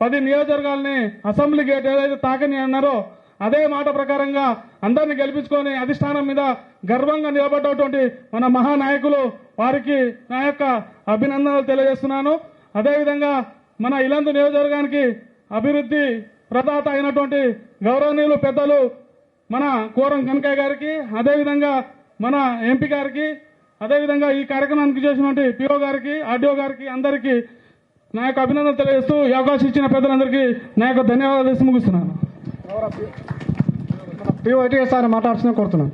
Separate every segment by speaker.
Speaker 1: పది నియోజకవర్గాలని assembly gate ఏదైతే తాకని అన్నారో అదే మాట ప్రకారంగా అందరిని గెలిపించుకొని అధిష్టానం మీద గర్వంగా నిలబడ్డటువంటి మన మహానాయకులు వారికి నా యొక్క అభినందనలు తెలియజేస్తున్నాను. అదేవిధంగా మన ఇలందు నియోజకవర్గానికి అభివృద్ధి ప్రదాత అయినటువంటి గౌరవనీయులు పెద్దలు మన కోరం కనకయ్య గారికి అదేవిధంగా మన ఎంపీ గారికి అదేవిధంగా ఈ కార్యక్రమానికి చేసినటువంటి పిఓ గారికి ఆర్డీఓ గారికి అందరికీ నా యొక్క అభినందనలు తెలియజేస్తూ ఈ అవకాశం ఇచ్చిన పెద్దలందరికీ నా యొక్క ధన్యవాదాలు చేసి ముగిస్తున్నాను.
Speaker 2: పిఓటి మాట్లాడుతున్నా కోరుతున్నాను.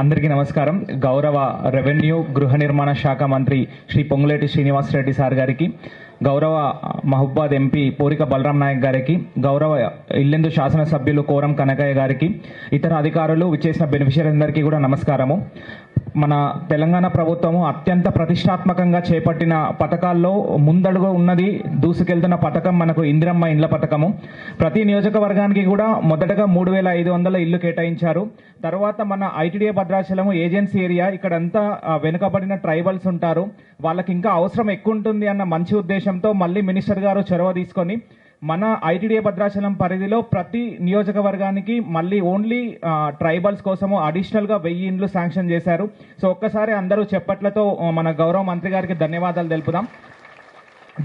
Speaker 3: అందరికీ నమస్కారం. గౌరవ రెవెన్యూ గృహ నిర్మాణ శాఖ మంత్రి శ్రీ పొంగులేటి శ్రీనివాస్ రెడ్డి సార్ గారికి గౌరవ మహబాద్ ఎంపీ పోరిక బలరాం నాయక్ గారికి గౌరవ ఇల్లెందు శాసనసభ్యులు కోరం కనకయ్య గారికి ఇతర అధికారులు విచ్చేసిన బెనిఫిషియరీ అందరికీ కూడా నమస్కారము. మన తెలంగాణ ప్రభుత్వము అత్యంత ప్రతిష్టాత్మకంగా చేపట్టిన పథకాల్లో ముందడుగు ఉన్నది దూసుకెళ్తున్న పథకం మనకు ఇందిరమ్మ ఇండ్ల పథకము. ప్రతి నియోజకవర్గానికి కూడా మొదటగా మూడు వేల ఐదు వందల ఇల్లు కేటాయించారు. తర్వాత మన ఐటీడీఏ భద్రాచలము ఏజెన్సీ ఏరియా ఇక్కడంతా వెనుకబడిన ట్రైబల్స్ ఉంటారు. వాళ్ళకి ఇంకా అవసరం ఎక్కువ ఉంటుంది అన్న మంచి ఉద్దేశంతో మళ్ళీ మినిస్టర్ గారు చొరవ తీసుకొని మన ఐటీడీఏ భద్రాచలం పరిధిలో ప్రతి నియోజకవర్గానికి మళ్ళీ ఓన్లీ ట్రైబల్స్ కోసము అడిషనల్గా వెయ్యి ఇండ్లు శాంక్షన్ చేశారు. సో ఒక్కసారి అందరూ చెప్పట్లతో మన గౌరవ మంత్రి గారికి ధన్యవాదాలు తెలుపుదాం.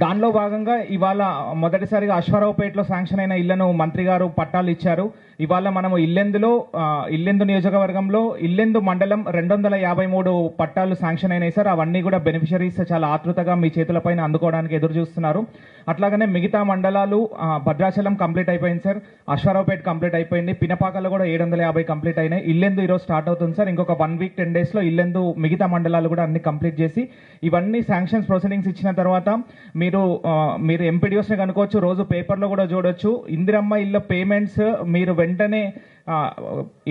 Speaker 3: దానిలో భాగంగా ఇవాళ మొదటిసారిగా అశ్వారావుపేటలో శాంక్షన్ అయిన ఇళ్ళను మంత్రి గారు పట్టాలు ఇచ్చారు. ఇవాళ మనము ఇల్లెందులో ఇల్లెందు నియోజకవర్గంలో ఇల్లెందు మండలం రెండు వందల యాభై మూడు పట్టాలు శాంక్షన్ అయినాయి సార్. అవన్నీ కూడా బెనిఫిషరీస్ చాలా ఆతృతగా మీ చేతులపైన అందుకోవడానికి ఎదురు చూస్తున్నారు. అట్లాగనే మిగతా మండలాలు భద్రాచలం కంప్లీట్ అయిపోయింది సార్. అశ్వారావుపేట కంప్లీట్ అయిపోయింది. పినపాకలో కూడా ఏడు వందల యాభై కంప్లీట్ అయినాయి. ఇల్లెందు ఈరోజు స్టార్ట్ అవుతుంది సార్. ఇంకొక వన్ వీక్ టెన్ డేస్లో ఇల్లెందు మిగతా మండలాలు కూడా అన్ని కంప్లీట్ చేసి ఇవన్నీ శాంక్షన్స్ ప్రొసీడింగ్స్ ఇచ్చిన తర్వాత మీ మీరు మీరు ఎంపీడీఓస్ని కనుకోవచ్చు రోజు పేపర్లో కూడా చూడొచ్చు. ఇందిరమ్మ ఇళ్ళ పేమెంట్స్ మీరు వెంటనే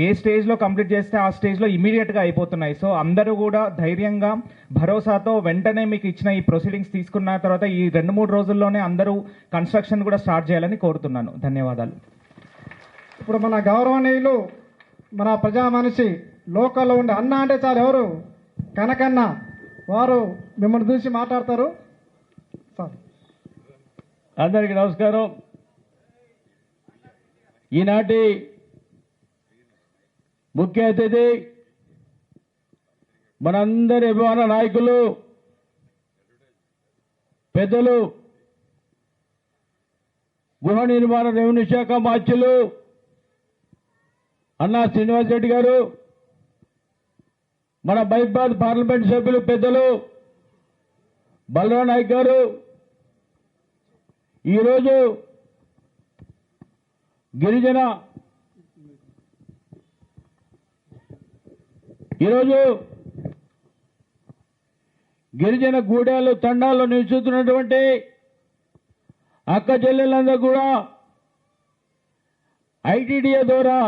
Speaker 3: ఏ స్టేజ్లో కంప్లీట్ చేస్తే ఆ స్టేజ్లో ఇమీడియట్గా అయిపోతున్నాయి. సో అందరూ కూడా ధైర్యంగా భరోసాతో వెంటనే మీకు ఇచ్చిన ఈ ప్రొసీడింగ్స్ తీసుకున్న తర్వాత ఈ రెండు మూడు రోజుల్లోనే అందరూ కన్స్ట్రక్షన్ కూడా స్టార్ట్ చేయాలని కోరుతున్నాను. ధన్యవాదాలు.
Speaker 2: ఇప్పుడు మన గౌరవనీయులు మన ప్రజా మనిషి లోకల్లో ఉండే అన్న అంటే చాలు ఎవరు? కనకన్న వారు మిమ్మల్ని చూసి మాట్లాడతారు. సార్
Speaker 4: అందరికీ నమస్కారం. ఈనాటి ముఖ్య అతిథి మనందరి అభిమాన నాయకులు పెద్దలు గృహ నిర్మాణ రెవెన్యూ శాఖ మార్చులు అన్నా శ్రీనివాస్ రెడ్డి గారు మన బైబాద్ పార్లమెంట్ సభ్యులు పెద్దలు బలరాం నాయక్ గారు ఈరోజు గిరిజన ఈరోజు గిరిజన గూడాలు తండాల్లో నివసిస్తున్నటువంటి అక్క చెల్లెలందరూ కూడా ఐటీడీఏ ద్వారా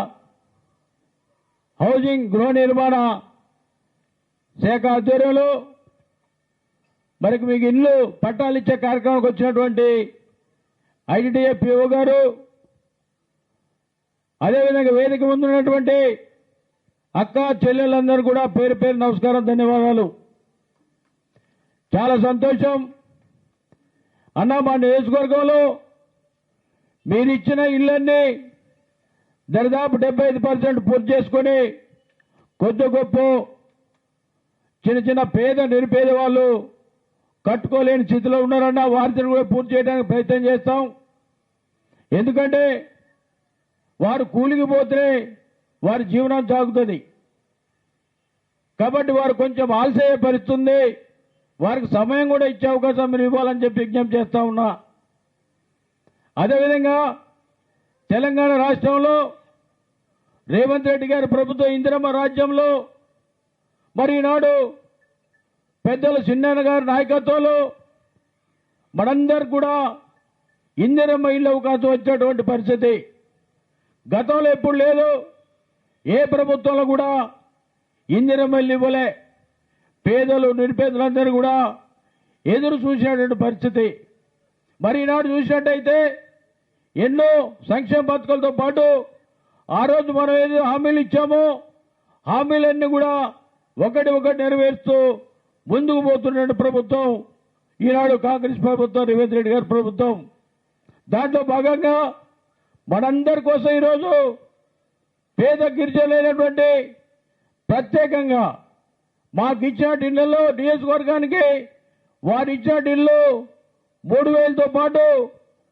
Speaker 4: హౌసింగ్ గృహ నిర్మాణ శాఖ ఆధ్వర్యంలో మరి మీకు ఇల్లు పట్టాలిచ్చే కార్యక్రమానికి వచ్చినటువంటి ఐటీడీఏ పిఓ గారు అదేవిధంగా వేదిక ముందు ఉన్నటువంటి అక్క చెల్లెలందరూ కూడా పేరు పేరు నమస్కారం ధన్యవాదాలు. చాలా సంతోషం. అన్న మా నియోజకవర్గంలో మీరు ఇచ్చిన ఇళ్ళన్నీ దరిదాపు డెబ్బై ఐదు పర్సెంట్ పూర్తి చేసుకొని కొద్ది గొప్ప చిన్న చిన్న పేద నిరుపేద వాళ్ళు కట్టుకోలేని స్థితిలో ఉన్నారన్న వారిని కూడా పూర్తి చేయడానికి ప్రయత్నం చేస్తాం. ఎందుకంటే వారు కూలికి పోతే వారి జీవనం సాగుతుంది. కాబట్టి వారు కొంచెం ఆలస్య పరిస్తుంది వారికి సమయం కూడా ఇచ్చే అవకాశం మీరు ఇవ్వాలని చెప్పి విజ్ఞప్తి చేస్తా ఉన్నా. అదేవిధంగా తెలంగాణ రాష్ట్రంలో రేవంత్ రెడ్డి గారి ప్రభుత్వం ఇందిరమ్మ రాజ్యంలో మరి ఈనాడు పెద్దల చిన్నన్న గారి నాయకత్వంలో మనందరు కూడా ఇందిరమ్మ ఇళ్ళ అవకాశం వచ్చేటువంటి పరిస్థితి. గతంలో ఎప్పుడు లేదు. ఏ ప్రభుత్వంలో కూడా ఇందిరమ్మ ఇల్లు ఇవ్వలే. పేదలు నిరుపేదలందరూ కూడా ఎదురు చూసినటువంటి పరిస్థితి. మరి ఈనాడు చూసినట్టయితే ఎన్నో సంక్షేమ పథకాలతో పాటు ఆ రోజు మనం ఏదో హామీలు ఇచ్చామో హామీలన్నీ కూడా ఒకటి ఒకటి నెరవేరుస్తూ ముందుకు పోతున్న ప్రభుత్వం ఈనాడు కాంగ్రెస్ ప్రభుత్వం రేవంత్ రెడ్డి గారి ప్రభుత్వం. దాంట్లో భాగంగా మనందరి కోసం ఈరోజు పేద గిరిజనులైనటువంటి ప్రత్యేకంగా మాకు ఇచ్చిన ఇళ్ళలో నియోజకవర్గానికి వారు ఇచ్చిన ఇల్లు మూడు వేలతో పాటు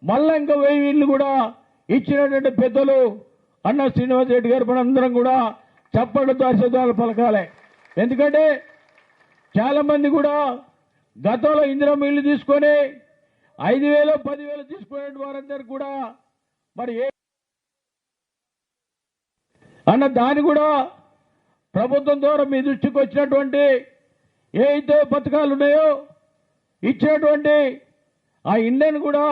Speaker 4: మళ్ళా ఇంకా వెయ్యి ఇళ్ళు కూడా ఇచ్చినటువంటి పెద్దలు అన్న శ్రీనివాస్ రెడ్డి గారు మనందరం కూడా చప్పట్లతో అశుద్ధాలు పలకాలి. ఎందుకంటే చాలా మంది కూడా గతంలో ఇందిరా ఇల్లు తీసుకొని ఐదు వేలు పదివేలు తీసుకునే వారందరూ కూడా మరి ఏ అన్న దాని కూడా ప్రభుత్వం ద్వారా మీ దృష్టికి వచ్చినటువంటి ఏ అయితే పథకాలు ఉన్నాయో ఇచ్చినటువంటి ఆ ఇండియన్ కూడా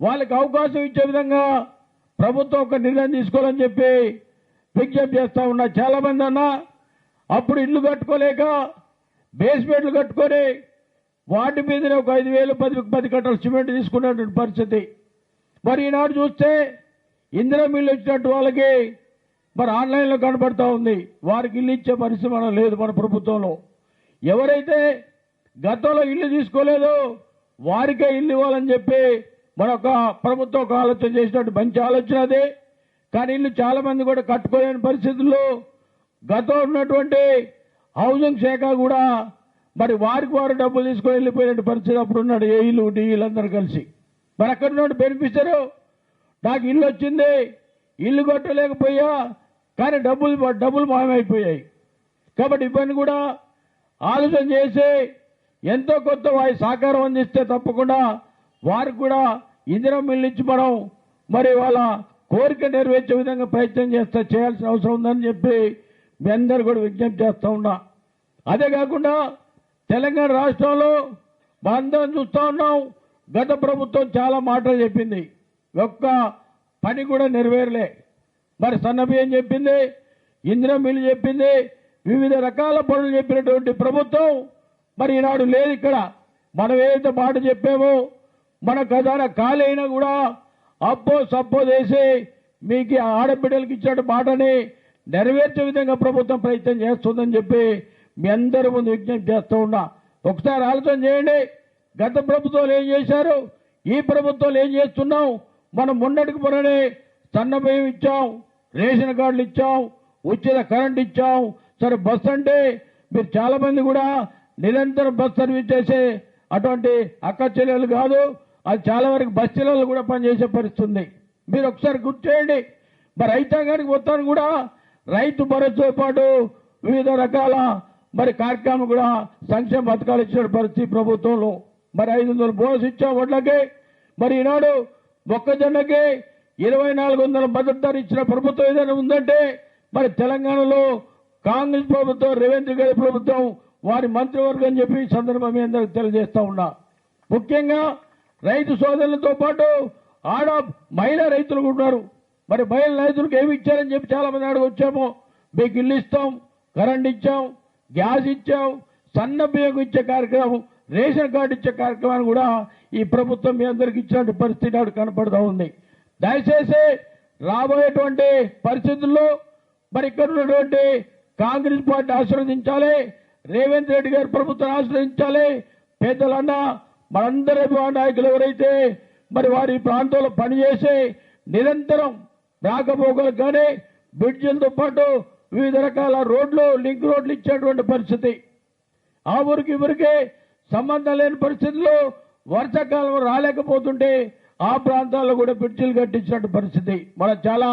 Speaker 4: వాళ్ళకి అవకాశం ఇచ్చే విధంగా ప్రభుత్వం ఒక నిర్ణయం తీసుకోవాలని చెప్పి విజ్ఞప్తి చేస్తా ఉన్నా. చాలా మంది అన్న అప్పుడు ఇల్లు కట్టుకోలేక బేస్మెంట్లు కట్టుకొని వాటి మీదనే ఒక ఐదు వేలు పది పది గంటల సిమెంట్ తీసుకున్నటువంటి పరిస్థితి. మరి ఈనాడు చూస్తే ఇందిరా మిల్లు ఇచ్చినట్టు వాళ్ళకి మరి ఆన్లైన్లో కనబడతా ఉంది. వారికి ఇల్లు ఇచ్చే పరిస్థితి మనం లేదు మన ప్రభుత్వంలో. ఎవరైతే గతంలో ఇల్లు తీసుకోలేదో వారికే ఇల్లు ఇవ్వాలని చెప్పి మన ఒక ప్రభుత్వం ఒక ఆలోచన చేసినట్టు మంచి ఆలోచన అదే. కానీ ఇల్లు చాలామంది కూడా కట్టుకోలేని పరిస్థితుల్లో గతంలో ఉన్నటువంటి హౌసింగ్ శాఖ కూడా మరి వారికి వారు డబ్బులు తీసుకొని వెళ్ళిపోయినట్టు పరిస్థితి అప్పుడు ఉన్నాడు. ఏ ఇల్లు అందరూ కలిసి. మరి అక్కడ నుండి బెనిఫిషరు. నాకు ఇల్లు వచ్చింది. ఇల్లు కట్టలేకపోయా. కానీ డబ్బులు డబ్బులు మాయమైపోయాయి. కాబట్టి ఇవన్నీ కూడా ఆలోచన చేసి ఎంతో కొత్త వారి సహకారం అందిస్తే తప్పకుండా వారికి కూడా ఇందిరా మిల్లు ఇచ్చి మనం మరి వాళ్ళ కోరిక నెరవేర్చే విధంగా ప్రయత్నం చేస్తే చేయాల్సిన అవసరం ఉందని చెప్పి మీ అందరు కూడా విజ్ఞప్తి చేస్తూ ఉన్నా. అదే కాకుండా తెలంగాణ రాష్ట్రంలో మా అందరం చూస్తూ ఉన్నాం. గత ప్రభుత్వం చాలా మాటలు చెప్పింది. ఒక్క పని కూడా నెరవేరలే. మరి సన్నబియ్యం చెప్పింది? ఇందిరా మిల్లు చెప్పింది. వివిధ రకాల పనులు చెప్పినటువంటి ప్రభుత్వం మరి ఈనాడు లేదు ఇక్కడ. మనం ఏదైతే మాట చెప్పామో మన ఖజానా ఖాళీ అయినా కూడా అబ్బో సబ్బో చేసి మీకు ఆడబిడ్డలకు ఇచ్చిన మాటని నెరవేర్చే విధంగా ప్రభుత్వం ప్రయత్నం చేస్తుందని చెప్పి మీ అందరి ముందు విజ్ఞప్తి చేస్తూ ఉన్నా. ఒకసారి ఆలోచన చేయండి. గత ప్రభుత్వాలు ఏం చేశారు? ఈ ప్రభుత్వాలు ఏం చేస్తున్నాం మనం మొన్నటికి మొన్ననే సన్న ఇచ్చాం రేషన్ కార్డులు ఇచ్చాం ఉచిత కరెంట్ ఇచ్చాం. సరే బస్ అంటే మీరు చాలా మంది కూడా నిరంతరం బస్ సర్వీస్ చేసే అటువంటి అక్క చెల్లెలు కాదు అది చాలా వరకు బస్ చెల్లెలు కూడా పనిచేసే పరిస్థితి ఉంది మీరు ఒకసారి గుర్తు చేయండి. మరి రైతాంగానికి మొత్తాన్ని కూడా రైతు భరోసాతో పాటు వివిధ రకాల మరి కార్యక్రమం కూడా సంక్షేమ పథకాలు ఇచ్చిన పరిస్థితి ప్రభుత్వంలో. మరి ఐదు వందల బోనస్ ఇచ్చాం వడ్లకి మరి ఈనాడు మొక్కజొన్నకి ఇరవై నాలుగు వందల మద్దతు ధర ఇచ్చిన ప్రభుత్వం ఏదైనా ఉందంటే మరి తెలంగాణలో కాంగ్రెస్ ప్రభుత్వం రేవంత్ రెడ్డి గారి ప్రభుత్వం వారి మంత్రివర్గం చెప్పి సందర్భం మీ అందరికి తెలియజేస్తా ఉన్నా. ముఖ్యంగా రైతు సోదరులతో పాటు ఆడ మహిళా రైతులు ఉన్నారు. మరి మహిళా రైతులకు ఏమి ఇచ్చారని చెప్పి చాలా మంది అడుగు వచ్చాము మీకు ఇల్లు ఇస్తాం కరెంట్ ఇచ్చాం గ్యాస్ ఇచ్చాం సన్న బియ్యం ఇచ్చే కార్యక్రమం రేషన్ కార్డు ఇచ్చే కార్యక్రమాన్ని కూడా ఈ ప్రభుత్వం మీ అందరికి ఇచ్చిన పరిస్థితి నాడు కనపడుతూ ఉంది. దయచేసి రాబోయేటువంటి పరిస్థితుల్లో మరి ఇక్కడ ఉన్నటువంటి కాంగ్రెస్ పార్టీ ఆశీర్వదించాలి రేవంత్ రెడ్డి గారి ప్రభుత్వం ఆశ్రయించాలి పెద్దలన్న మనందరి నాయకులు ఎవరైతే మరి వారి ప్రాంతంలో పనిచేసి నిరంతరం రాకపోకలకు కానీ బ్రిడ్జిలతో పాటు వివిధ రకాల రోడ్లు లింక్ రోడ్లు ఇచ్చేటువంటి పరిస్థితి. ఆ ఊరికి ఊరికే సంబంధం లేని పరిస్థితుల్లో వర్షాకాలం రాలేకపోతుంటే ఆ ప్రాంతాల్లో కూడా బ్రిడ్జిలు కట్టించినట్టు పరిస్థితి. మనం చాలా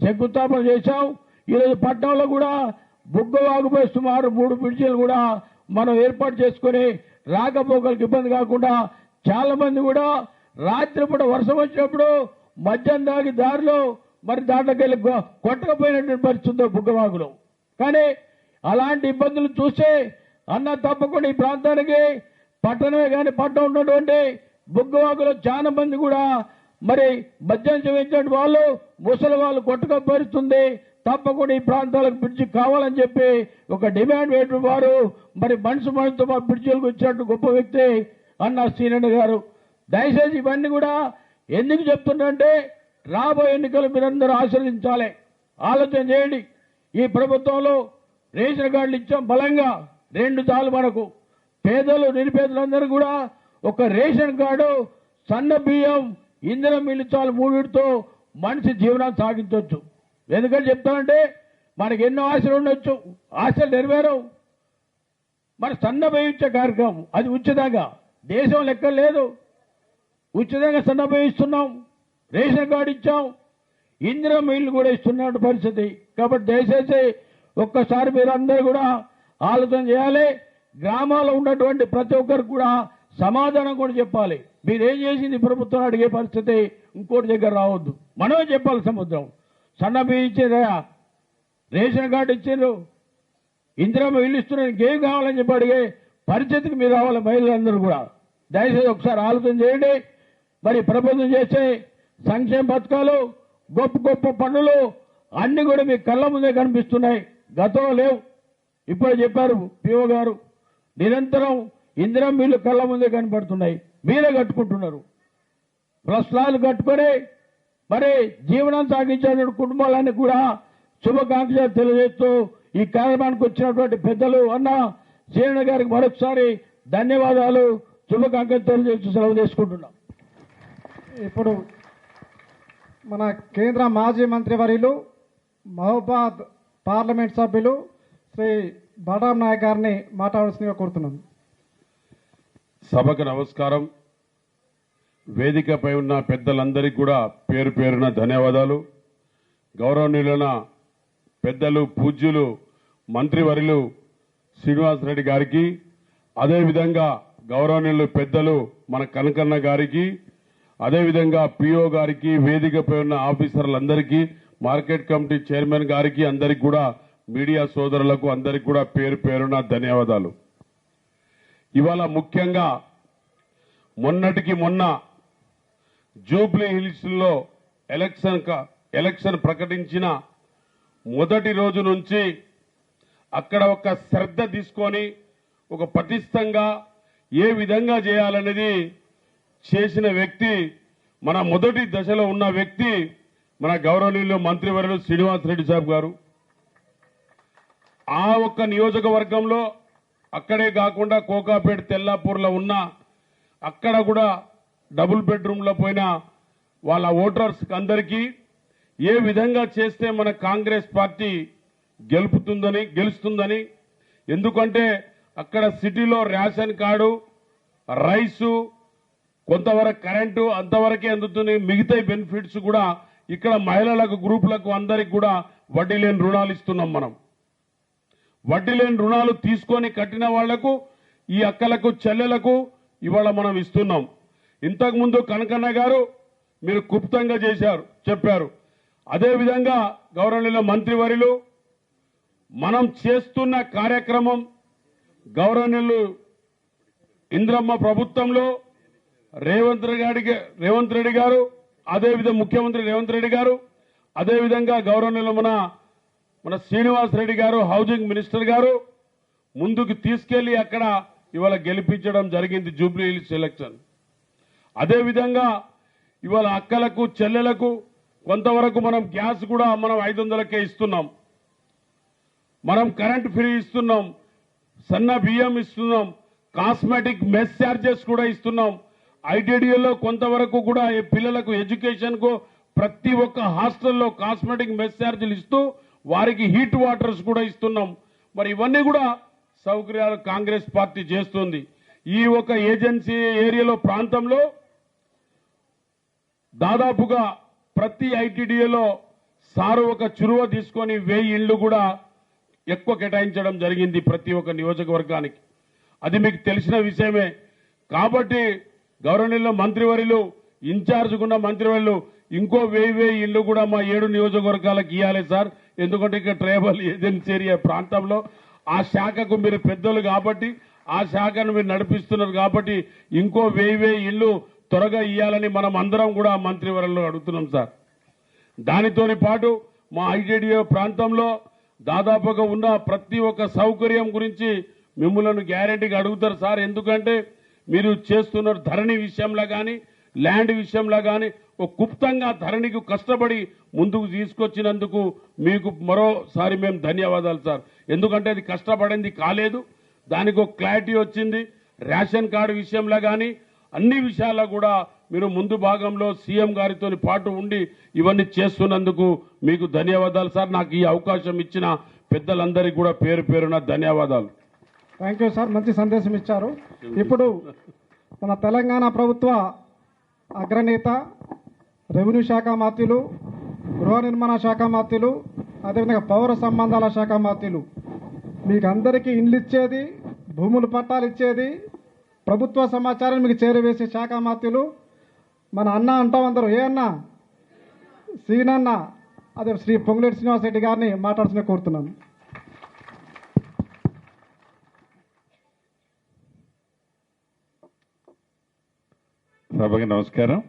Speaker 4: శంకుస్థాపన చేశాం. ఈరోజు పట్టణంలో కూడా బుగ్గ సుమారు మూడు బ్రిడ్జిలు కూడా మనం ఏర్పాటు చేసుకుని రాకపోకలకు ఇబ్బంది కాకుండా చాలా మంది కూడా రాత్రిపూట వర్షం వచ్చినప్పుడు మధ్యాహ్నం దాగి దారిలో మరి దాంట్లోకి వెళ్ళి కొట్టకపోయినటువంటి పరిస్థితి బుగ్గవాగులో. కానీ అలాంటి ఇబ్బందులు చూస్తే అన్న తప్పకుండా ఈ ప్రాంతానికి పట్టణమే కానీ పట్టణం ఉన్నటువంటి బుగ్గవాగులో చాలా మంది కూడా మరి మద్యం సేవించిన వాళ్ళు ముసలి వాళ్ళు కొట్టుకపోరుస్తుంది తప్పకుండా ఈ ప్రాంతాలకు బ్రిడ్జి కావాలని చెప్పి ఒక డిమాండ్ వేయడం వారు మరి మనసు మనసుతో మా బ్రిడ్జిలకు వచ్చినట్టు గొప్ప వ్యక్తి అన్న శ్రీనన్న గారు. దయచేసి ఇవన్నీ కూడా ఎందుకు చెప్తున్నంటే రాబోయే ఎన్నికలు మీరందరూ ఆశీర్వదించాలి. ఆలోచన చేయండి. ఈ ప్రభుత్వంలో రేషన్ కార్డులు ఇచ్చాం బలంగా. రెండు చాలు మనకు. పేదలు నిరుపేదలందరూ కూడా ఒక రేషన్ కార్డు సన్న బియ్యం ఇంధనం మిల్లు చాలు మూడిటితో మనిషి జీవనాన్ని సాగించవచ్చు ఎందుకని చెప్తానంటే మనకి ఎన్నో ఆశలు ఉండొచ్చు. ఆశలు నెరవేరవు. మన సన్న వేయించే కార్యక్రమం అది ఉచితంగా. దేశం లెక్క లేదు ఉచితంగా సన్న వేయిస్తున్నాం రేషన్ కార్డు ఇచ్చాం. ఇందిరా మిల్లు కూడా ఇస్తున్నట్టు పరిస్థితి. కాబట్టి దయచేసి ఒక్కసారి మీరందరూ కూడా ఆలోచన చేయాలి. గ్రామాల్లో ఉన్నటువంటి ప్రతి ఒక్కరికి కూడా సమాధానం కూడా చెప్పాలి. మీరేం చేసింది ప్రభుత్వం అడిగే పరిస్థితి ఇంకోటి దగ్గర రావద్దు. మనమే చెప్పాలి సముద్రం. సన్న బియ్యం ఇచ్చేదా. రేషన్ కార్డు ఇచ్చారు. ఇందిరమ్మ ఇల్లు ఇస్తున్నారు. ఇంకేం కావాలని చెప్పి అడిగే పరిస్థితికి మీరు రావాలి మహిళలందరూ కూడా. దయచేసి ఒకసారి ఆలోచన చేయండి. మరి ప్రభుత్వం చేసే సంక్షేమ పథకాలు గొప్ప గొప్ప పనులు అన్ని కూడా మీ కళ్ళ ముందే కనిపిస్తున్నాయి. గతంలో లేవు. ఇప్పుడు చెప్పారు పిఓ గారు. నిరంతరం ఇందిరా మిల్లు కళ్ళ ముందే కనపడుతున్నాయి. మీరే కట్టుకుంటున్నారు. ప్రశ్నలు కట్టుకొని మరి జీవనం సాగించిన కుటుంబాలన్నీ కూడా శుభాకాంక్షలు తెలియజేస్తూ ఈ కార్యక్రమానికి వచ్చినటువంటి పెద్దలు అన్న శ్రీరణ గారికి మరొకసారి ధన్యవాదాలు శుభాకాంక్షలు తెలియజేస్తూ సెలవు తీసుకుంటున్నాం.
Speaker 2: ఇప్పుడు మన కేంద్ర మాజీ మంత్రివర్యులు మహబాద్ పార్లమెంట్ సభ్యులు శ్రీ బడాం నాయక్ గారిని మాట్లాడాల్సిందిగా కోరుతున్నాను.
Speaker 5: సభకు నమస్కారం. వేదికపై ఉన్న పెద్దలందరికీ కూడా పేరు పేరున ధన్యవాదాలు. గౌరవనీయులైన పెద్దలు పూజ్యులు మంత్రివర్యులు శ్రీనివాసరెడ్డి గారికి అదేవిధంగా గౌరవనీయులు పెద్దలు మన కనకన్న గారికి అదేవిధంగా పిఓ గారికి వేదికపై ఉన్న ఆఫీసర్లందరికీ మార్కెట్ కమిటీ చైర్మన్ గారికి అందరికి కూడా మీడియా సోదరులకు అందరికి కూడా పేరు పేరున ధన్యవాదాలు. ఇవాళ ముఖ్యంగా మొన్నటికి మొన్న జూబ్లీ హిల్స్లో ఎలక్షన్ క- ఎలక్షన్ ప్రకటించిన మొదటి రోజు నుంచి అక్కడ ఒక శ్రద్ధ తీసుకొని ఒక పటిష్టంగా ఏ విధంగా చేయాలనేది చేసిన వ్యక్తి మన మొదటి దశలో ఉన్న వ్యక్తి మన గౌరవనీయులు మంత్రివర్యులు శ్రీనివాస్ రెడ్డి సాబ్ గారు. ఆ ఒక్క నియోజకవర్గంలో అక్కడే కాకుండా కోకాపేట తెల్లాపూర్లో ఉన్న అక్కడ కూడా డబుల్ బెడ్రూమ్లో పోయిన వాళ్ళ ఓటర్స్ అందరికీ ఏ విధంగా చేస్తే మన కాంగ్రెస్ పార్టీ గెలుపుతుందని గెలుస్తుందని ఎందుకంటే అక్కడ సిటీలో రేషన్ కార్డు రైసు కొంతవరకు కరెంటు అంతవరకే అందుతుంది మిగతా బెనిఫిట్స్ కూడా ఇక్కడ మహిళలకు గ్రూపులకు అందరికి కూడా వడ్డీ లేని రుణాలు ఇస్తున్నాం మనం. వడ్డీ లేని రుణాలు తీసుకొని కట్టిన వాళ్ళకు ఈ అక్కలకు చెల్లెలకు ఇవాళ మనం ఇస్తున్నాం. ఇంతకుముందు కనకన్న గారు మీరు గుప్తంగా చేశారు చెప్పారు. అదేవిధంగా గౌరవనీయుల మంత్రివర్యులు మనం చేస్తున్న కార్యక్రమం గౌరవనీయులు ఇంద్రమ్మ ప్రభుత్వంలో రేవంత్ రెడ్డి రేవంత్ రెడ్డి గారు అదేవిధంగా ముఖ్యమంత్రి రేవంత్ రెడ్డి గారు అదేవిధంగా గౌరవనీయులు మన మన శ్రీనివాస్ రెడ్డి గారు హౌసింగ్ మినిస్టర్ గారు ముందుకు తీసుకెళ్ళి అక్కడ ఇవాళ గెలిపించడం జరిగింది జూబ్లీ హిల్స్ ఎలక్షన్. అదేవిధంగా ఇవాళ అక్కలకు చెల్లెలకు కొంతవరకు మనం గ్యాస్ కూడా మనం ఐదు వందలకే ఇస్తున్నాం. మనం కరెంట్ ఫ్రీ ఇస్తున్నాం. సన్న బియ్యం ఇస్తున్నాం. కాస్మెటిక్ మెస్ ఛార్జెస్ కూడా ఇస్తున్నాం. ఐటీడీఏలో కొంతవరకు కూడా ఈ పిల్లలకు ఎడ్యుకేషన్కు ప్రతి ఒక్క హాస్టల్లో కాస్మెటిక్ మెస్ ఛార్జీలు ఇస్తూ వారికి హీట్ వాటర్స్ కూడా ఇస్తున్నాం. మరి ఇవన్నీ కూడా సౌకర్యాలు కాంగ్రెస్ పార్టీ చేస్తుంది. ఈ ఒక ఏజెన్సీ ఏరియాలో ప్రాంతంలో దాదాపుగా ప్రతి ఐటీడీఏలో సారు ఒక చురువ తీసుకొని వెయ్యి ఇళ్ళు కూడా ఎక్కువ కేటాయించడం జరిగింది ప్రతి ఒక్క నియోజకవర్గానికి. అది మీకు తెలిసిన విషయమే. కాబట్టి గౌరవనీయుల మంత్రివర్యులు ఇన్ఛార్జ్కున్న మంత్రివర్యులు ఇంకో వెయ్యి వెయ్యి ఇళ్ళు కూడా మా ఏడు నియోజకవర్గాలకు ఇవ్వాలి సార్. ఎందుకంటే ఇక్కడ ట్రైబల్ ఏజెన్సీ ఏరియా ప్రాంతంలో ఆ శాఖకు మీరు పెద్దలు కాబట్టి ఆ శాఖను మీరు నడిపిస్తున్నారు కాబట్టి ఇంకో వెయ్యి వెయ్యి ఇళ్ళు త్వరగా ఇవ్వాలని మనం అందరం కూడా మంత్రివర్యులు అడుగుతున్నాం సార్. దానితోని పాటు మా ఐటీడీఏ ప్రాంతంలో దాదాపుగా ఉన్న ప్రతి ఒక్క సౌకర్యం గురించి మిమ్మల్ని గ్యారెంటీగా అడుగుతారు సార్. ఎందుకంటే మీరు చేస్తున్న ధరణి విషయంలో కానీ ల్యాండ్ విషయంలో కానీ ఒక గుప్తంగా ధరణికి కష్టపడి ముందుకు తీసుకొచ్చినందుకు మీకు మరోసారి మేము ధన్యవాదాలు సార్. ఎందుకంటే అది కష్టపడింది కాలేదు. దానికి ఒక క్లారిటీ వచ్చింది. రేషన్ కార్డు విషయంలో కానీ అన్ని విషయాల్లో కూడా మీరు ముందు భాగంలో సీఎం గారితో పాటు ఉండి ఇవన్నీ చేస్తున్నందుకు మీకు ధన్యవాదాలు సార్. నాకు ఈ అవకాశం ఇచ్చిన పెద్దలందరికీ కూడా పేరు పేరున ధన్యవాదాలు.
Speaker 2: థ్యాంక్ యూ సార్ మంచి సందేశం ఇచ్చారు. ఇప్పుడు మన తెలంగాణ ప్రభుత్వ అగ్రనేత రెవెన్యూ శాఖ మాత్యులు గృహ నిర్మాణ శాఖ మాత్యులు అదేవిధంగా పౌర సంబంధాల శాఖ మాత్యులు మీకు అందరికీ ఇండ్లు ఇచ్చేది భూములు పట్టాలు ఇచ్చేది ప్రభుత్వ సమాచారం మీకు చేరవేసే శాఖ మాత్యులు మన అన్న అంటాం అందరూ. ఏ అన్న? సీనన్న. అదే శ్రీ పొంగులేటి శ్రీనివాసరెడ్డి గారిని మాట్లాడుతున్న కోరుతున్నాను.
Speaker 6: సభకి నమస్కారం.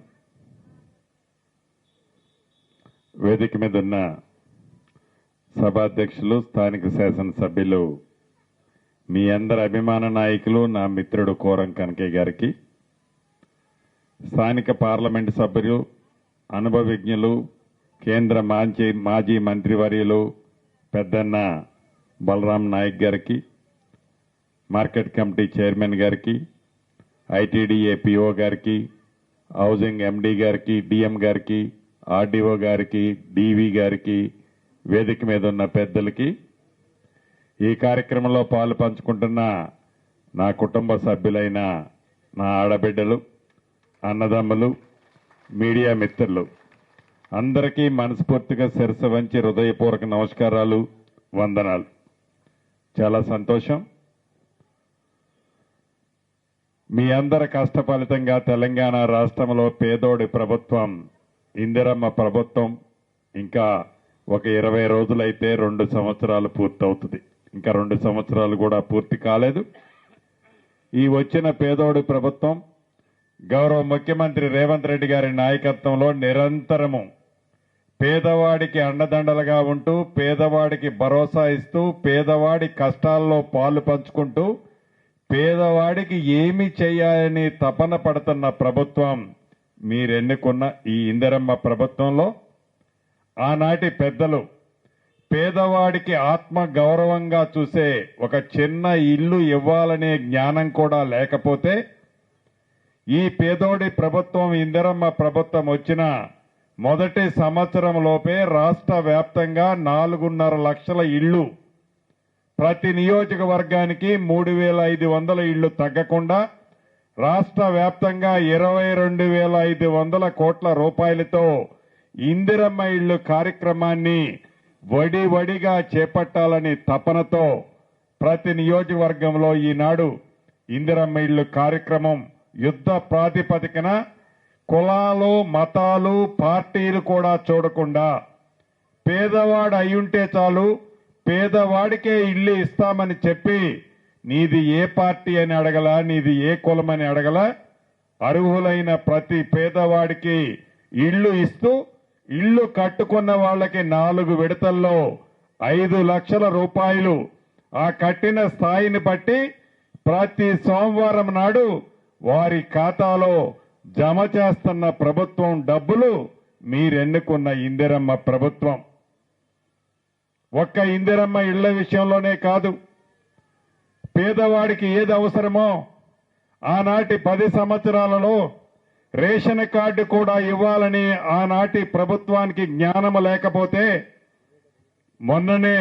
Speaker 6: వేదిక మీద ఉన్న సభాధ్యక్షులు స్థానిక శాసనసభ్యులు మీ అందరి అభిమాన నాయకులు నా మిత్రుడు కోరం కనకయ్య గారికి స్థానిక పార్లమెంటు సభ్యులు అనుభవజ్ఞులు కేంద్ర మాజీ మాజీ మంత్రివర్యులు పెద్దన్న బలరాం నాయక్ గారికి మార్కెట్ కమిటీ చైర్మన్ గారికి ఐటీడీఏ పిఓ గారికి హౌసింగ్ ఎండీ గారికి డిఎం గారికి ఆర్డీఓ గారికి డివి గారికి వేదిక మీద ఉన్న పెద్దలకి ఈ కార్యక్రమంలో పాలు పంచుకుంటున్న నా కుటుంబ సభ్యులైన నా ఆడబిడ్డలు అన్నదమ్ములు మీడియా మిత్రులు అందరికీ మనస్ఫూర్తిగా శిరస వంచి హృదయపూర్వక నమస్కారాలు వందనాలు. చాలా సంతోషం. మీ అందరి కష్ట ఫలితంగా తెలంగాణ రాష్ట్రంలో పేదోడి ప్రభుత్వం ఇందిరమ్మ ప్రభుత్వం ఇంకా ఒక ఇరవై రోజులైతే రెండు సంవత్సరాలు పూర్తవుతుంది. ఇంకా రెండు సంవత్సరాలు కూడా పూర్తి కాలేదు. ఈ వచ్చిన పేదోడి ప్రభుత్వం గౌరవ ముఖ్యమంత్రి రేవంత్ రెడ్డి గారి నాయకత్వంలో నిరంతరము పేదవాడికి అండదండలుగా ఉంటూ పేదవాడికి భరోసా ఇస్తూ పేదవాడి కష్టాల్లో పాలు పంచుకుంటూ పేదవాడికి ఏమి చేయాలని తపన పడుతున్న ప్రభుత్వం మీరెన్నుకున్న ఈ ఇందిరమ్మ ప్రభుత్వంలో ఆనాటి పెద్దలు పేదవాడికి ఆత్మ గౌరవంగా చూసే ఒక చిన్న ఇల్లు ఇవ్వాలనే జ్ఞానం కూడా లేకపోతే ఈ పేదోడి ప్రభుత్వం ఇందిరమ్మ ప్రభుత్వం వచ్చిన మొదటి సంవత్సరంలోపే రాష్ట్ర వ్యాప్తంగా నాలుగున్నర లక్షల ఇళ్ళు ప్రతి నియోజకవర్గానికి మూడు వేల ఐదు వందల ఇళ్ళు తగ్గకుండా రాష్ట్ర వ్యాప్తంగా ఇరవై రెండు వేల ఐదు వందల కోట్ల రూపాయలతో ఇందిరమ్మ ఇళ్ళు కార్యక్రమాన్ని వడి వడిగా చేపట్టాలని తపనతో ప్రతి నియోజకవర్గంలో ఈనాడు ఇందిరమ్మ ఇళ్ళు కార్యక్రమం యుద్ధ ప్రాతిపదికన కులాలు మతాలు పార్టీలు కూడా చూడకుండా పేదవాడు అయ్యుంటే చాలు పేదవాడికే ఇల్లు ఇస్తామని చెప్పి నీది ఏ పార్టీ అని అడగలా నీది ఏ కులమని అడగల అర్హులైన ప్రతి పేదవాడికి ఇల్లు ఇస్తూ ఇల్లు కట్టుకున్న వాళ్ళకి నాలుగు విడతల్లో ఐదు లక్షల రూపాయలు ఆ కట్టిన స్థాయిని బట్టి ప్రతి సోమవారం నాడు వారి ఖాతాలో జమ చేస్తున్న ప్రభుత్వం డబ్బులు మీరెన్నుకున్న ఇందిరమ్మ ప్రభుత్వం. ఒక్క ఇందిరమ్మ ఇళ్ళ విషయంలోనే కాదు. పేదవాడికి ఏది అవసరమో ఆనాటి పది సంవత్సరాలలో రేషన్ కార్డు కూడా ఇవ్వాలని ఆనాటి ప్రభుత్వానికి జ్ఞానము లేకపోతే మొన్ననే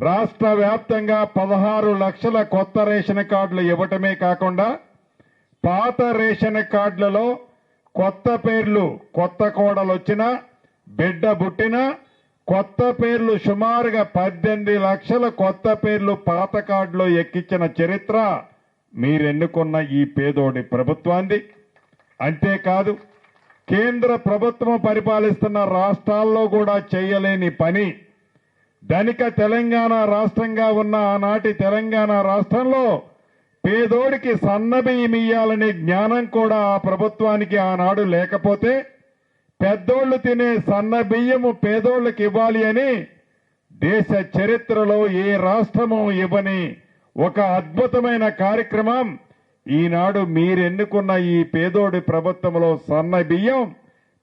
Speaker 6: రాష్ట్ర వ్యాప్తంగా పదహారు లక్షల కొత్త రేషన్ కార్డులు ఇవ్వటమే కాకుండా పాత రేషన్ కార్డులలో కొత్త పేర్లు కొత్త కోడలు వచ్చినా బిడ్డ పుట్టినా కొత్త పేర్లు సుమారుగా పద్దెనిమిది లక్షల కొత్త పేర్లు పాత కార్డులో ఎక్కించిన చరిత్ర మీరెన్నుకున్న ఈ పేదోడి ప్రభుత్వాన్ని. అంతేకాదు కేంద్ర ప్రభుత్వం పరిపాలిస్తున్న రాష్ట్రాల్లో కూడా చేయలేని పని. ధనిక తెలంగాణ రాష్ట్రంగా ఉన్న ఆనాటి తెలంగాణ రాష్ట్రంలో పేదోడికి సన్నబియ్యం ఇయ్యాలనే జ్ఞానం కూడా ఆ ప్రభుత్వానికి ఆనాడు లేకపోతే పెద్దోళ్ళు తినే సన్న బియ్యము పేదోళ్ళకి ఇవ్వాలి అని దేశ చరిత్రలో ఏ రాష్ట్రము ఇవ్వని ఒక అద్భుతమైన కార్యక్రమం ఈనాడు మీరెన్నుకున్న ఈ పేదోడి ప్రభుత్వంలో సన్న బియ్యం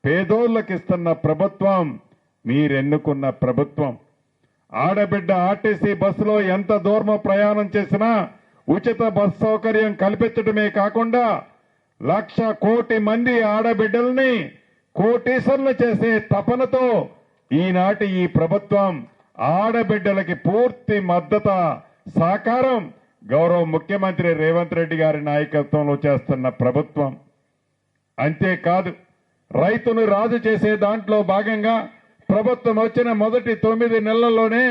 Speaker 6: పేదోళ్ళకిస్తున్న ప్రభుత్వం మీరెన్నుకున్న ప్రభుత్వం. ఆడబిడ్డ ఆర్టీసీ బస్సులో ఎంత దూరం ప్రయాణం చేసినా ఉచిత బస్ సౌకర్యం కల్పించడమే కాకుండా లక్ష కోటి మంది ఆడబిడ్డల్ని కోటీశ్వర్లు చేసే తపనతో ఈనాటి ఈ ప్రభుత్వం ఆడబిడ్డలకి పూర్తి మద్దత సహకారం గౌరవ ముఖ్యమంత్రి రేవంత్ రెడ్డి గారి నాయకత్వంలో చేస్తున్న ప్రభుత్వం. అంతేకాదు రైతును రాజు చేసే దాంట్లో భాగంగా ప్రభుత్వం వచ్చిన మొదటి తొమ్మిది నెలల్లోనే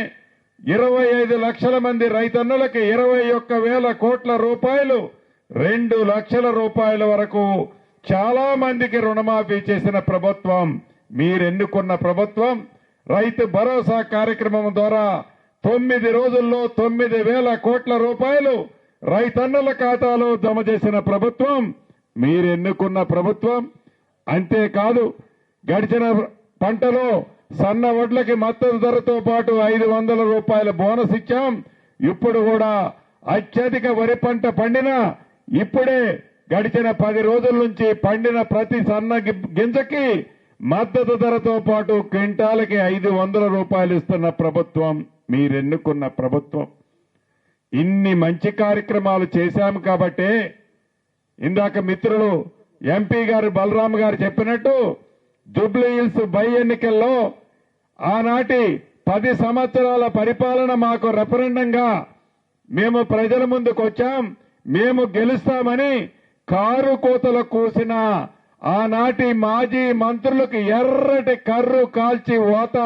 Speaker 6: ఇరవై ఐదు లక్షల మంది రైతన్నులకి ఇరవై ఒక్క వేల కోట్ల రూపాయలు రెండు లక్షల రూపాయల వరకు చాలా మందికి రుణమాఫీ చేసిన ప్రభుత్వం మీరెన్నుకున్న ప్రభుత్వం రైతు భరోసా కార్యక్రమం ద్వారా తొమ్మిది రోజుల్లో తొమ్మిది వేల కోట్ల రూపాయలు రైతన్నుల ఖాతాలో జమ చేసిన ప్రభుత్వం మీరెన్నుకున్న ప్రభుత్వం అంతేకాదు గడిచిన పంటలో సన్న వడ్లకి మద్దతు ధరతో పాటు ఐదు వందల రూపాయల బోనస్ ఇచ్చాం. ఇప్పుడు కూడా అత్యధిక వరి పంట పండిన ఇప్పుడే గడిచిన పది రోజుల నుంచి పండిన ప్రతి సన్న గింజకి మద్దతు ధరతో పాటు క్వింటాలకి ఐదు వందల రూపాయలు ఇస్తున్న ప్రభుత్వం మీరెన్నుకున్న ప్రభుత్వం. ఇన్ని మంచి కార్యక్రమాలు చేశాము కాబట్టే ఇందాక మిత్రులు ఎంపీ గారు బలరాం గారు చెప్పినట్టు జూబ్లీ హిల్స్ బై ఎన్నికల్లో ఆనాటి పది సంవత్సరాల పరిపాలన మాకు రెఫరెండంగా మేము ప్రజల ముందుకు వచ్చాం మేము గెలుస్తామని కారు కోతలు కూసిన ఆనాటి మాజీ మంత్రులకు ఎర్రటి కర్రు కాల్చి ఓత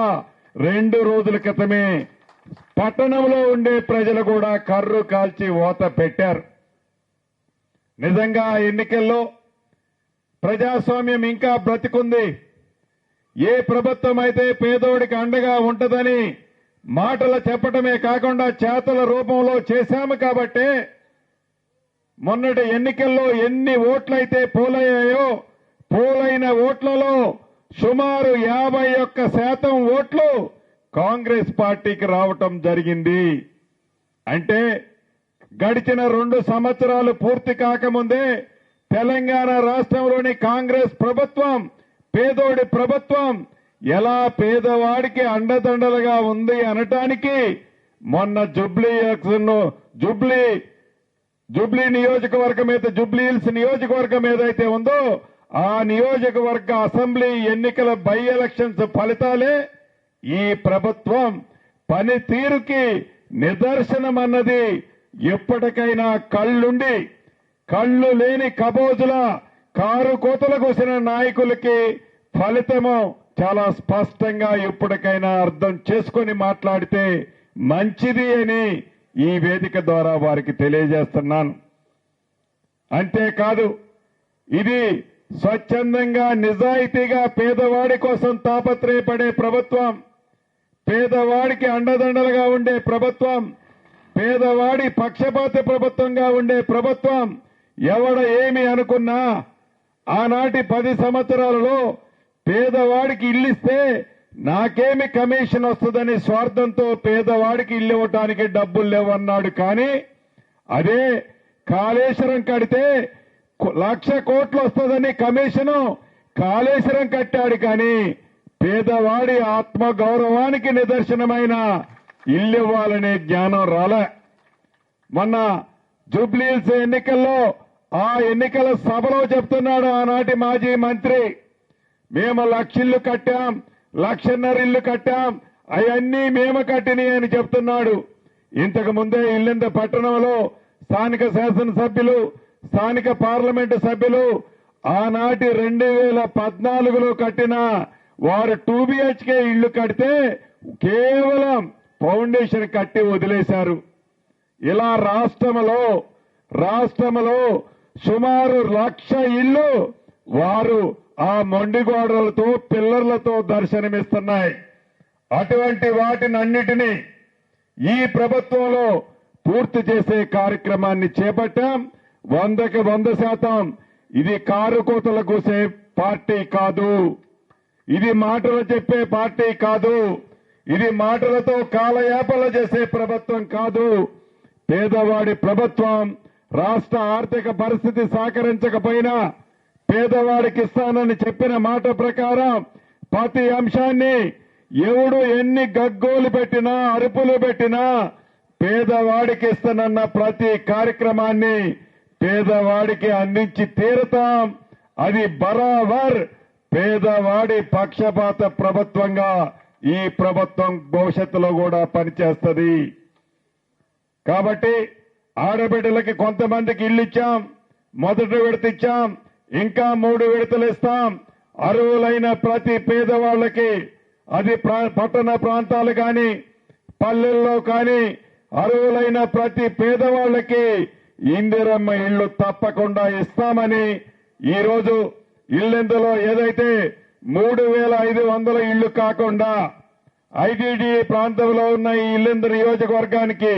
Speaker 6: రెండు రోజుల క్రితమే పట్టణంలో ఉండే ప్రజలు కూడా కర్రు కాల్చి ఓత పెట్టారు. నిజంగా ఎన్నికల్లో ప్రజాస్వామ్యం ఇంకా బ్రతికుంది. ఏ ప్రభుత్వం అయితే పేదోడికి అండగా ఉంటదని మాటలు చెప్పటమే కాకుండా చేతల రూపంలో చేశాము కాబట్టే మొన్నటి ఎన్నికల్లో ఎన్ని ఓట్లయితే పోలయ్యాయో పోలైన ఓట్లలో సుమారు యాభై ఒక్క శాతం ఓట్లు కాంగ్రెస్ పార్టీకి రావటం జరిగింది. అంటే గడిచిన రెండు సంవత్సరాలు పూర్తి కాకముందే తెలంగాణ రాష్ట్రంలోని కాంగ్రెస్ ప్రభుత్వం పేదోడి ప్రభుత్వం ఎలా పేదవాడికి అండదండలుగా ఉంది అనటానికి మొన్న జుబ్లీ జుబ్లీ జుబ్లీ నియోజకవర్గం మీద జూబ్లీ హిల్స్ నియోజకవర్గం ఏదైతే ఉందో ఆ నియోజకవర్గ అసెంబ్లీ ఎన్నికల బై ఎలక్షన్స్ ఫలితాలే ఈ ప్రభుత్వం పనితీరుకి నిదర్శనం అన్నది ఎప్పటికైనా కళ్ళుండి కళ్ళు లేని కబోజుల కారు కోతలు కూసిన నాయకులకి ఫలితము చాలా స్పష్టంగా ఎప్పటికైనా అర్థం చేసుకొని మాట్లాడితే మంచిది అని ఈ వేదిక ద్వారా వారికి తెలియజేస్తున్నాను. అంతేకాదు ఇది స్వచ్ఛందంగా నిజాయితీగా పేదవాడి కోసం తాపత్రయపడే ప్రభుత్వం పేదవాడికి అండదండలుగా ఉండే ప్రభుత్వం పేదవాడి పక్షపాత ప్రభుత్వంగా ఉండే ప్రభుత్వం ఎవడ ఏమి అనుకున్నా ఆనాటి పది సంవత్సరాలలో పేదవాడికి ఇల్లిస్తే నాకేమి కమిషన్ వస్తుందని స్వార్థంతో పేదవాడికి ఇల్లు ఇవ్వటానికి డబ్బులు లేవన్నాడు కానీ అదే కాళేశ్వరం కడితే లక్ష కోట్లు వస్తుందని కమిషను కాళేశ్వరం కట్టాడు కానీ పేదవాడి ఆత్మ గౌరవానికి నిదర్శనమైన ఇల్లు ఇవ్వాలనే జ్ఞానం రాలే. మొన్న జూబ్లీహిల్స్ ఎన్నికల్లో ఆ ఎన్నికల సభలో చెప్తున్నాడు ఆనాటి మాజీ మంత్రి మేము లక్షిల్లు కట్టాం లక్షన్నర ఇల్లు కట్టాం. అవన్నీ మేము కట్టినాయి అని చెప్తున్నాడు. ఇంతకు ముందే ఇల్లింద పట్టణంలో స్థానిక శాసనసభ్యులు స్థానిక పార్లమెంటు సభ్యులు ఆనాటి రెండు వేల పద్నాలుగులో కట్టిన వారు టూ బిహెచ్కే ఇళ్ళు కడితే కేవలం ఫౌండేషన్ కట్టి వదిలేశారు. ఇలా రాష్ట్రంలో రాష్ట్రంలో సుమారు లక్ష ఇల్లు వారు ఆ మొండి గోడలతో పిల్లర్లతో దర్శనమిస్తున్నాయి. అటువంటి వాటిని అన్నిటినీ ఈ ప్రభుత్వంలో పూర్తి చేసే కార్యక్రమాన్ని చేపట్టాం. వందకి వంద శాతం ఇది కారు కోతల కూసే పార్టీ కాదు. ఇది మాటలు చెప్పే పార్టీ కాదు. ఇది మాటలతో కాలయాపన చేసే ప్రభుత్వం కాదు. పేదవాడి ప్రభుత్వం రాష్ట్ర ఆర్థిక పరిస్థితి సహకరించకపోయినా పేదవాడికి ఇస్తానని చెప్పిన మాట ప్రకారం ప్రతి అంశాన్ని ఎవడు ఎన్ని గగ్గోలు పెట్టినా అరుపులు పెట్టినా పేదవాడికి ఇస్తానన్న ప్రతి కార్యక్రమాన్ని పేదవాడికి అందించి తీరుతాం. అది బరాబర్ పేదవాడి పక్షపాత ప్రభుత్వంగా ఈ ప్రభుత్వం భవిష్యత్తులో కూడా పనిచేస్తుంది. కాబట్టి ఆడబిడ్డలకి కొంతమందికి ఇల్లు ఇచ్చాం మొదటి విడత ఇచ్చాం ఇంకా మూడు విడతలు ఇస్తాం. అర్హులైన ప్రతి పేదవాళ్ళకి అది ప్రా- పట్టణ ప్రాంతాలు కానీ పల్లెల్లో కానీ అర్హులైన ప్రతి పేదవాళ్ళకి ఇందిరమ్మ ఇళ్ళు తప్పకుండా ఇస్తామని ఈరోజు ఇల్లెందులో ఏదైతే మూడు వేల ఐదు వందల ఇళ్ళు కాకుండా ఐటీడీ ప్రాంతంలో ఉన్న ఈ ఇల్లెందు నియోజకవర్గానికి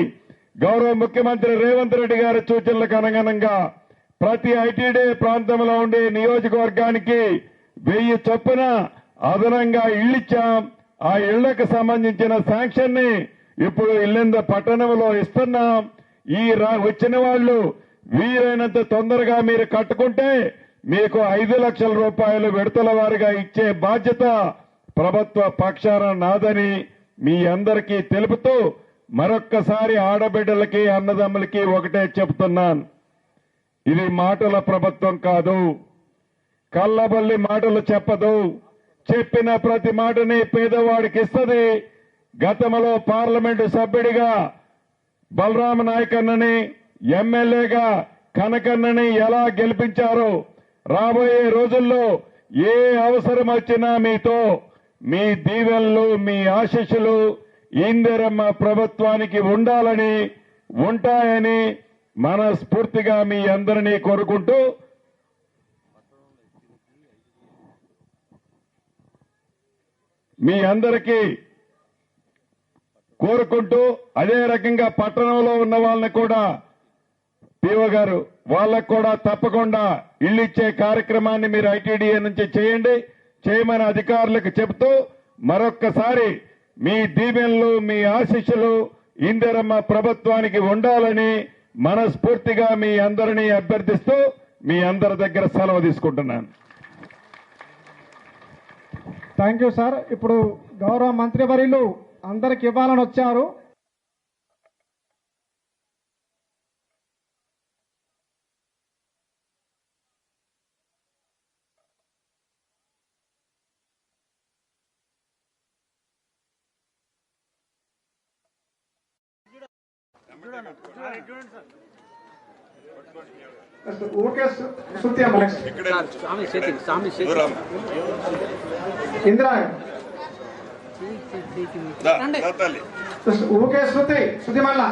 Speaker 6: గౌరవ ముఖ్యమంత్రి రేవంత్ రెడ్డి గారి సూచనలకు అనుగుణంగా ప్రతి ఐటీడీ ప్రాంతంలో ఉండే నియోజకవర్గానికి వెయ్యి చొప్పున అదనంగా ఇళ్ళిచ్చాం. ఆ ఇళ్ళకు సంబంధించిన శాంక్షన్ని ఇప్పుడు ఇల్లెంద పట్టణంలో ఇస్తున్నాం. ఈ రా- వచ్చిన వాళ్ళు వీలైనంత తొందరగా మీరు కట్టుకుంటే మీకు ఐదు లక్షల రూపాయలు విడతల వారిగా ఇచ్చే బాధ్యత ప్రభుత్వ పక్షాన నాదని మీ అందరికీ తెలుపుతూ మరొక్కసారి ఆడబిడ్డలకి అన్నదమ్ములకి ఒకటే చెప్తున్నాను. ఇది మాటల ప్రభుత్వం కాదు. కళ్ళబల్లి మాటలు చెప్పదు. చెప్పిన ప్రతి మాటని పేదవాడికి ఇస్తుంది. గతంలో పార్లమెంటు సభ్యుడిగా బలరామ నాయకన్నని ఎమ్మెల్యేగా కనకన్నని ఎలా గెలిపించారో రాబోయే రోజుల్లో ఏ అవసరం వచ్చినా మీతో మీ దీవెనలు మీ ఆశీస్సులు ఇందిరమ్మ ప్రభుత్వానికి ఉండాలని ఉంటాయని మనస్ఫూర్తిగా మీ అందరినీ కోరుకుంటూ మీ అందరికీ కోరుకుంటూ అదే రకంగా పట్టణంలో ఉన్న వాళ్ళని కూడా పిఓ గారు వాళ్ళకు కూడా తప్పకుండా ఇల్లు ఇచ్చే కార్యక్రమాన్ని మీరు ఐటీడీఏ నుంచి చేయండి. చేయమని అధికారులకు చెబుతూ మరొక్కసారి మీ దీవెనలు మీ ఆశీస్సులు ఇందిరమ్మ ప్రభుత్వానికి ఉండాలని మనస్ఫూర్తిగా మీ అందరినీ అభ్యర్థిస్తూ మీ అందరి దగ్గర సెలవు తీసుకుంటున్నాను.
Speaker 2: థ్యాంక్ యూ సార్ ఇప్పుడు గౌరవ మంత్రివర్యులు అందరికి ఇవ్వాలని వచ్చారు. ఇందిరా ఊకే శృతి శృతి మళ్ళా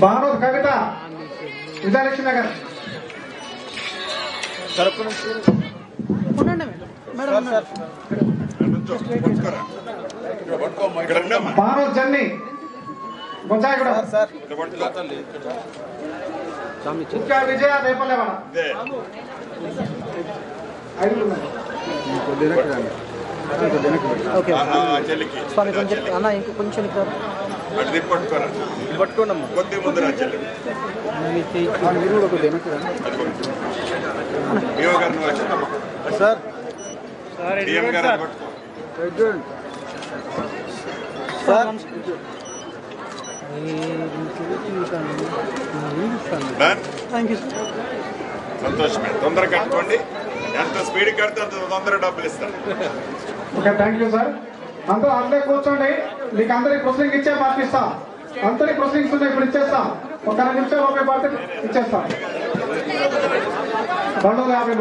Speaker 2: భారత్ కవిత విజయలక్ష్మి నగర్ భారత్ జన్ని బొంజాయిగూడ
Speaker 7: స్వామి చేతి
Speaker 2: ఇంకా విజయ రేపలేవాడ ఐదు ఉన్నాయి.
Speaker 7: ఓకే స్వామి కొంచెం అన్న ఇంకో కొంచెం ఇక్కడ
Speaker 8: పట్టుకోండమ్మా కొద్ది ముందు రాజ్యాలు
Speaker 7: మీ చేయి మీరు కూడా కొద్దిగా వెనక్కి రండి.
Speaker 8: డిఓ గారిని వచ్చాము
Speaker 7: సార్
Speaker 8: డిఎం గారిని పట్టుకో
Speaker 7: సార్
Speaker 8: డన్
Speaker 7: థ్యాంక్ యూ
Speaker 8: సంతోషమే. తొందరగా కట్టుకోండి. ఎంత స్పీడ్ కడితే అంత తొందరగా డబ్బులు ఇస్తాను
Speaker 2: ఓకే థ్యాంక్ యూ సార్ అందరూ అందరూ కూర్చోండి. మీకు అందరికి ప్రొసీడింగ్ ఇచ్చే పంపిస్తాం అందరికి ప్రొసీడింగ్స్ ఉన్నాయి ఇప్పుడు ఇచ్చేస్తాం. ఒక రెండు నిమిషాలు ఒక పాటు ఇచ్చేస్తాం. రెండు వందల యాభై